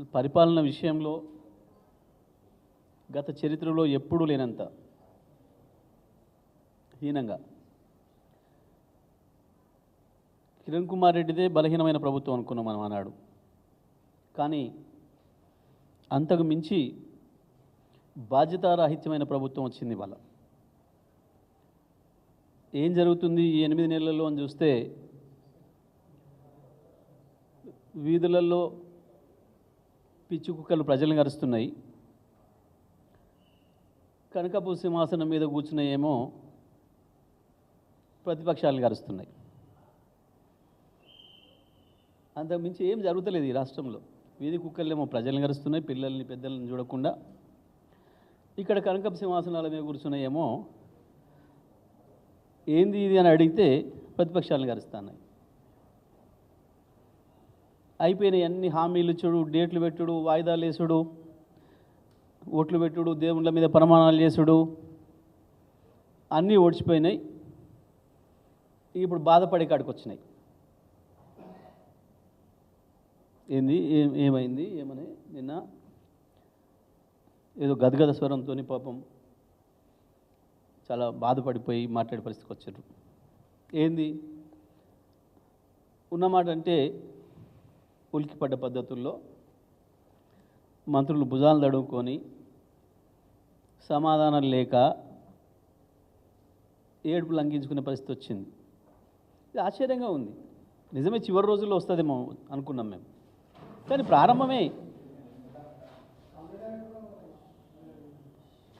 అసలు పరిపాలన విషయంలో గత చరిత్రలో ఎప్పుడూ లేనంత హీనంగా. కిరణ్ కుమార్ రెడ్డిదే బలహీనమైన ప్రభుత్వం అనుకున్నాం మనం ఆనాడు. కానీ అంతకు మించి బాధ్యతారాహిత్యమైన ప్రభుత్వం వచ్చింది వాళ్ళ ఏం జరుగుతుంది ఈ ఎనిమిది నెలల్లో అని చూస్తే వీధులలో పిచ్చి కుక్కలు ప్రజలను కరుస్తున్నాయి కనకపు సింహాసనం మీద కూర్చున్నాయేమో ప్రతిపక్షాలను కరుస్తున్నాయి అంతకుమించి ఏం జరుగుతలేదు ఈ రాష్ట్రంలో. వీధి కుక్కలేమో ప్రజలను కరుస్తున్నాయి పిల్లల్ని పెద్దల్ని చూడకుండా. ఇక్కడ కనకపు సింహాసనాల మీద కూర్చున్నాయేమో ఏంది ఇది అని అడిగితే ప్రతిపక్షాలను కరుస్తున్నాయి అయిపోయినాయి అన్ని హామీలు ఇచ్చుడు డేట్లు పెట్టుడు వాయిదాలు వేసుడు ఓట్లు పెట్టుడు దేవుళ్ళ మీద ప్రమాణాలు చేసుడు అన్నీ ఓడిచిపోయినాయి. ఇప్పుడు బాధపడే కాడికి వచ్చినాయి. ఏంది? ఏం ఏమైంది? ఏమని? నిన్న ఏదో గదగద స్వరంతో పాపం చాలా బాధపడిపోయి మాట్లాడే పరిస్థితికి వచ్చారు ఏంది? ఉన్నమాట అంటే ఉలికిపడ్డ పద్ధతుల్లో మంత్రులు భుజాలు తడుముకొని సమాధానం లేక ఏడుపు లంఘించుకునే పరిస్థితి వచ్చింది. ఇది ఆశ్చర్యంగా ఉంది. నిజమే చివరి రోజుల్లో వస్తుందేమో అనుకున్నాం మేము. కానీ ప్రారంభమే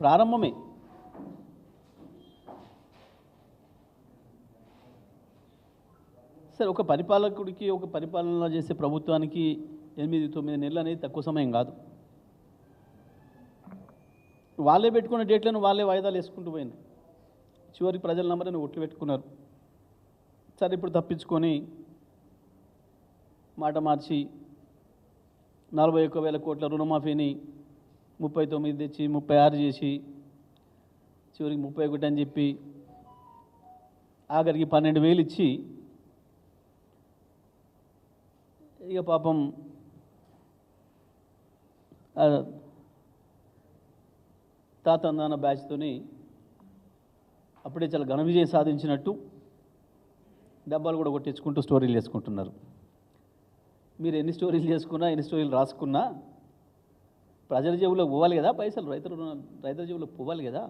ప్రారంభమే సరే ఒక పరిపాలకుడికి ఒక పరిపాలన చేసే ప్రభుత్వానికి ఎనిమిది తొమ్మిది నెలలు అనేది తక్కువ సమయం కాదు. వాళ్ళే పెట్టుకున్న డేట్లను వాళ్ళే వాయిదాలు వేసుకుంటూ పోయినాయి చివరికి ప్రజల నంబర్ని ఒట్లు పెట్టుకున్నారు. సరే ఇప్పుడు తప్పించుకొని మాట మార్చి నలభై ఒక్క వేల కోట్ల రుణమాఫీని ముప్పై తొమ్మిది తెచ్చి ముప్పై ఆరు చేసి చివరికి ముప్పై ఒకటి అని చెప్పి ఆఖరికి పన్నెండు వేలు ఇచ్చి ఇక పాపం తాత నాన్న బ్యాచ్తోని అప్పుడే చాలా ఘన విజయం సాధించినట్టు డబ్బాలు కూడా కొట్టించుకుంటూ స్టోరీలు చేసుకుంటున్నారు. మీరు ఎన్ని స్టోరీలు చేసుకున్నా ఎన్ని స్టోరీలు రాసుకున్నా ప్రజల జేబులో పోవాలి కదా పైసలు రైతుల రైతుల జేబులో పోవాలి కదా?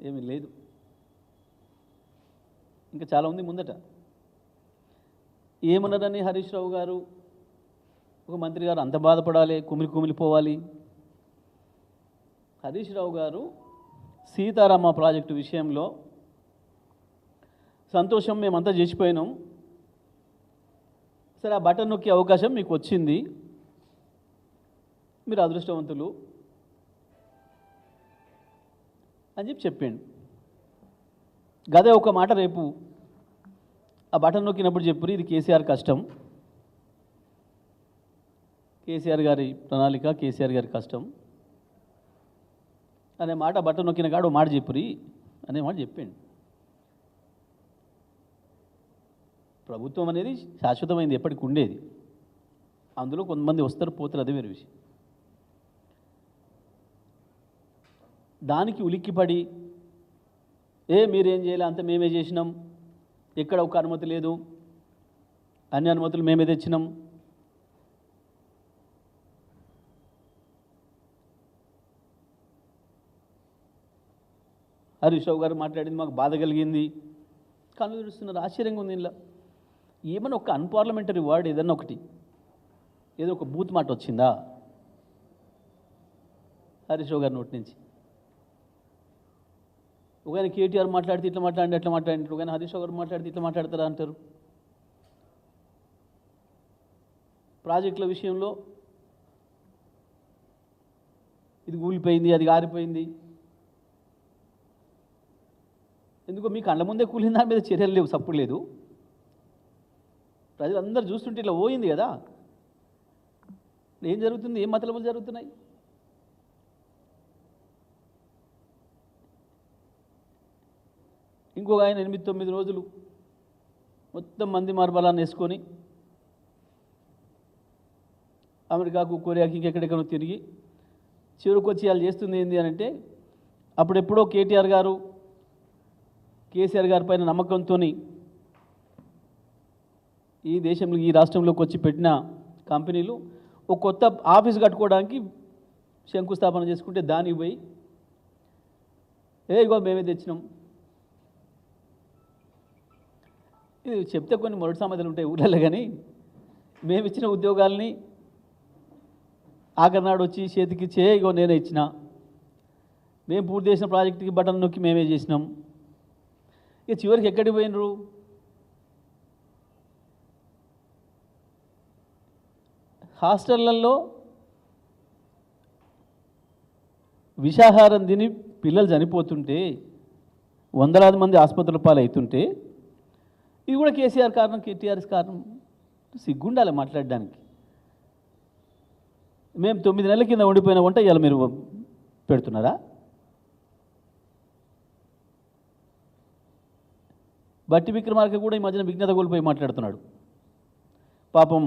ఏమీ లేదు. ఇంకా చాలా ఉంది ముందట. ఏమన్నారని హరీష్ రావు గారు? ఒక మంత్రి గారు అంత బాధపడాలి కుమిలి కుమిలిపోవాలి హరీష్ రావు గారు సీతారామ ప్రాజెక్టు విషయంలో సంతోషం మేమంతా చేసిపోయినాం. సరే ఆ బటన్ నొక్కే అవకాశం మీకు వచ్చింది. మీరు అదృష్టవంతులు అని చెప్పి చెప్పిండు. గదే ఒక మాట రేపు ఆ బటన్ నొక్కినప్పుడు చెప్పురు ఇది కేసీఆర్ కష్టం. కేసీఆర్ గారి ప్రణాళిక కేసీఆర్ గారి కష్టం. అనే మాట బటన్ నొక్కిన కాడు ఓ మాట చెప్పురి అనే మాట చెప్పిండు. ప్రభుత్వం అనేది శాశ్వతమైంది ఎప్పటికి ఉండేది. అందులో కొంతమంది వస్తారు పోతారు అదే వేరే విషయం. దానికి ఉలిక్కిపడి ఏ మీరేం చేయాలి అంత మేమే చేసినాం. ఎక్కడ ఒక అనుమతి లేదు. అన్ని అనుమతులు మేమే తెచ్చినాం. హరీష్ రావు గారు మాట్లాడింది మాకు బాధ కలిగింది. కళ్ళు తెరుస్తున్నారు. ఆశ్చర్యంగా ఉంది ఇలా ఏమైనా ఒక అన్పార్లమెంటరీ వర్డ్ ఏదన్నా ఒకటి. ఏదో ఒక బూత్ మాట వచ్చిందా? హరీష్ రావు గారి నోటి నుంచి. ఒకవేళ కేటీఆర్ మాట్లాడితే ఇట్లా మాట్లాడి అట్లా మాట్లాడినట్టు ఒకవేళ హరీష్ గారు మాట్లాడితే ఇట్లా మాట్లాడతారా అంటారు? ప్రాజెక్టుల విషయంలో ఇది కూలిపోయింది అది గారిపోయింది. ఎందుకో మీ కళ్ళ ముందే కూలిన దాని మీద చర్యలు లేవు సప్పుడు లేదు. ప్రజలందరూ చూస్తుంటే ఇట్లా పోయింది కదా. ఏం జరుగుతుంది? ఏం మతలబులు జరుగుతున్నాయి? ఇంకొక ఆయన ఎనిమిది తొమ్మిది రోజులు మొత్తం మంది మార్బలాన్ని వేసుకొని అమెరికాకు కొరియాకి ఇంకెక్కడెక్కడో తిరిగి చివరికి వచ్చి వాళ్ళు చేస్తుంది ఏంటి అని అంటే అప్పుడెప్పుడో కేటీఆర్ గారు కేసీఆర్ గారి పైన నమ్మకంతో ఈ దేశంలో ఈ రాష్ట్రంలోకి వచ్చి పెట్టిన కంపెనీలు ఒక కొత్త ఆఫీస్ కట్టుకోవడానికి శంకుస్థాపన చేసుకుంటే దానికి పోయి ఏ ఇగో మేమే తెచ్చినాం ఇది చెప్తే కొన్ని మొదటి సమాధాలు ఉంటాయి ఊళ్ళల్లో కానీ మేము ఇచ్చిన ఉద్యోగాల్ని ఆఖరినాడు వచ్చి చేతికి చేయగో నేనే ఇచ్చిన. మేము పూర్తి చేసిన ప్రాజెక్టుకి బటన్ నొక్కి మేమే చేసినాం. ఇక చివరికి ఎక్కడికి పోయినరు? హాస్టళ్ళలో విషాహారం తిని పిల్లలు చనిపోతుంటే వందలాది మంది ఆసుపత్రుల పాలు అవుతుంటే ఇది కూడా కేసీఆర్ కారణం కేటీఆర్ఎస్ కారణం. సిగ్గుండాలి మాట్లాడడానికి. మేము తొమ్మిది నెలల కింద ఉండిపోయిన వంట ఇలా మీరు పెడుతున్నారా? బట్టి విక్రమార్క కూడా ఈ మధ్యన విజ్ఞత కోల్పోయి మాట్లాడుతున్నాడు. పాపం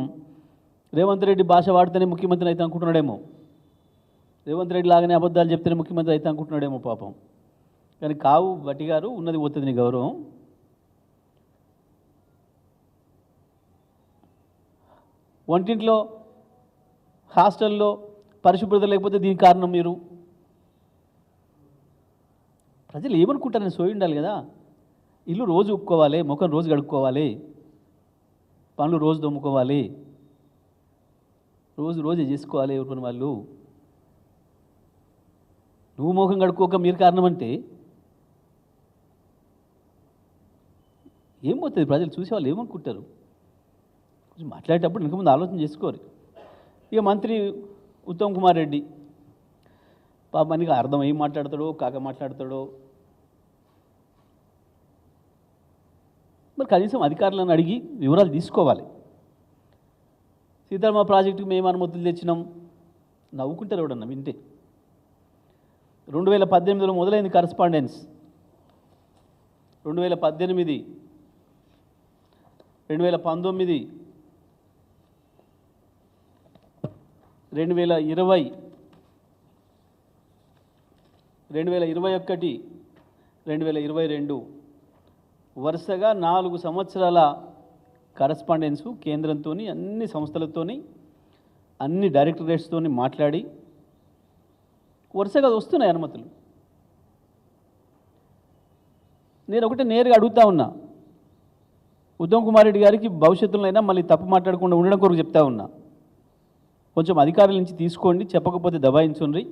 రేవంత్ రెడ్డి భాష వాడితేనే ముఖ్యమంత్రి అయితే అనుకుంటున్నాడేమో. రేవంత్ రెడ్డి లాగానే అబద్ధాలు చెప్తేనే ముఖ్యమంత్రి అయితే అనుకుంటున్నాడేమో పాపం. కానీ కావు బట్టి గారు ఉన్నది పోతుంది గౌరవం. వంటింట్లో హాస్టల్లో పరిశుభ్రత లేకపోతే దీనికి కారణం మీరు? ప్రజలు ఏమనుకుంటారని సోయి ఉండాలి కదా. ఇల్లు రోజు ఉప్పుకోవాలి ముఖం రోజు కడుక్కోవాలి పనులు రోజు దొమ్ముకోవాలి రోజు రోజు చేసుకోవాలి ఎవరి వాళ్ళు? నువ్వు ముఖం కడుక్కోక మీరు కారణం అంటే ఏం పోతుంది? ప్రజలు చూసేవాళ్ళు ఏమనుకుంటారు? మాట్లాడేటప్పుడు ఇంకముందు ఆలోచన చేసుకోరు. ఇక మంత్రి ఉత్తమ్ కుమార్ రెడ్డి పాపానికి మనకి అర్థం ఏం మాట్లాడతాడో కాక మాట్లాడతాడో. మరి కనీసం అధికారులను అడిగి వివరాలు తీసుకోవాలి. సీతారామ ప్రాజెక్టుకి మేము అనుమతులు తెచ్చినాం. నవ్వుకుంటారు ఎవడన్నా వింటే. రెండు వేల పద్దెనిమిదిలో మొదలైంది కరస్పాండెన్స్. రెండు వేల పద్దెనిమిది రెండు వేల పంతొమ్మిది రెండు వేల ఇరవై రెండు వేల ఇరవై ఒకటి రెండు వేల ఇరవై రెండు వరుసగా నాలుగు సంవత్సరాల కరస్పాండెన్సు కేంద్రంతో అన్ని సంస్థలతోని అన్ని డైరెక్టరేట్స్తో మాట్లాడి వరుసగా వస్తున్నాయి అనుమతులు. నేను ఒకటి నేరుగా అడుగుతా ఉన్నా. ఉత్తమ్ కుమార్ రెడ్డి గారికి భవిష్యత్తులో అయినా మళ్ళీ తప్పు మాట్లాడకుండా ఉండడం కొరకు చెప్తా ఉన్నా. కొంచెం అధికారుల నుంచి తీసుకోండి చెప్పకపోతే దబాయించుండ్రి.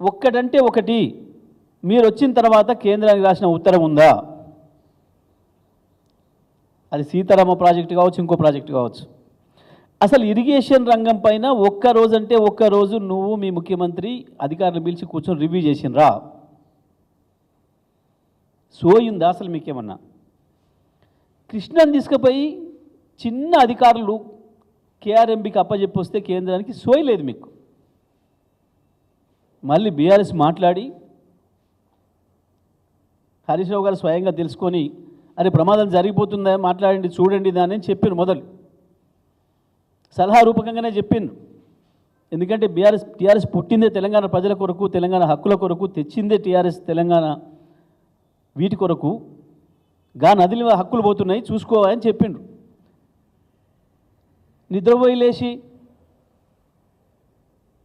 ఒక్కటంటే ఒకటి మీరు వచ్చిన తర్వాత కేంద్రానికి రాసిన ఉత్తరం ఉందా? అది సీతారామ ప్రాజెక్ట్ కావచ్చు ఇంకో ప్రాజెక్ట్ కావచ్చు. అసలు ఇరిగేషన్ రంగం పైన ఒక్క అంటే ఒక్క రోజు నువ్వు మీ ముఖ్యమంత్రి అధికారులు పిలిచి కూర్చొని రివ్యూ చేసినరా సోయిందా అసలు మీకేమన్నా? కృష్ణని తీసుకుపోయి చిన్న అధికారులు కేఆర్ఎంబికి అప్పచెప్పి వస్తే కేంద్రానికి సోయి లేదు మీకు. మళ్ళీ బీఆర్ఎస్ మాట్లాడి హరీష్ రావు గారు స్వయంగా తెలుసుకొని అరే ప్రమాదం జరిగిపోతుందా? మాట్లాడండి చూడండి దాన్ని అని మొదలు. సలహా రూపకంగానే చెప్పాను ఎందుకంటే బీఆర్ఎస్ టీఆర్ఎస్ పుట్టిందే తెలంగాణ ప్రజల కొరకు తెలంగాణ హక్కుల కొరకు తెచ్చిందే టీఆర్ఎస్ తెలంగాణ వీటి కొరకు. గా నదిలో హక్కులు పోతున్నాయి చూసుకోవాలని చెప్పిండ్రు నిద్రపోయి లేచి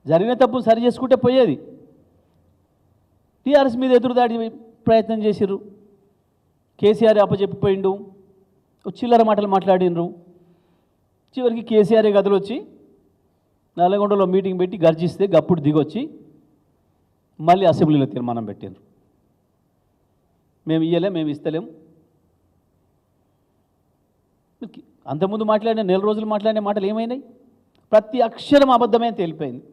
జరిగిన తప్పు సరి చేసుకుంటే పోయేది. టీఆర్ఎస్ మీద ఎదురుదాడి ప్రయత్నం చేసిర్రు. కేసీఆర్ అప్పచెప్పిపోయిండు. చిల్లర మాటలు మాట్లాడినరు చివరికి కేసీఆర్ గదిలో వచ్చి నల్లగొండలో మీటింగ్ పెట్టి గర్జిస్తే గప్పుడు దిగొచ్చి మళ్ళీ అసెంబ్లీలో తీర్మానం పెట్టిండ్రు మేము ఇయ్యలేం మేము ఇస్తలేం. అంతకుముందు మాట్లాడిన నెల రోజులు మాట్లాడిన మాటలు ఏమైనాయి? ప్రతి అక్షరం అబద్ధమే తేలిపోయింది.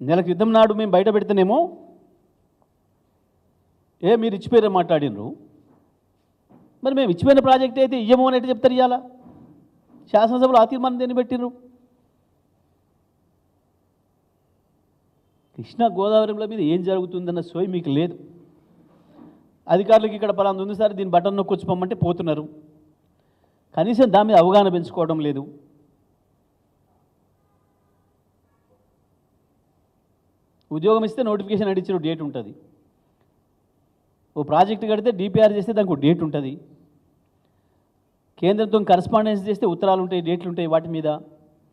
నెల క్రితం నాడు మేము బయట పెడితేనేమో ఏ మీరు ఇచ్చిపోయారని మాట్లాడినరు. మరి మేము ఇచ్చిపోయిన ప్రాజెక్ట్ అయితే ఇయ్యము అని చెప్తారు ఇవాళ శాసనసభలో ఆ తీర్మానం దేన్ని పెట్టినరు కృష్ణా గోదావరిలో మీద ఏం జరుగుతుందన్న సోయి మీకు లేదు. అధికారులకు ఇక్కడ పలాంది ఉంది సార్ దీని బటన్ నొక్కొచ్చి పొమ్మంటే పోతున్నారు. కనీసం దాని మీద అవగాహన పెంచుకోవడం లేదు. ఉద్యోగం ఇస్తే నోటిఫికేషన్ అడిచిన డేట్ ఉంటుంది. ఓ ప్రాజెక్ట్ కడితే డిపిఆర్ చేస్తే దానికి ఒక డేట్ ఉంటుంది. కేంద్రంతో కరస్పాండెన్స్ చేస్తే ఉత్తరాలు ఉంటాయి డేట్లు ఉంటాయి వాటి మీద.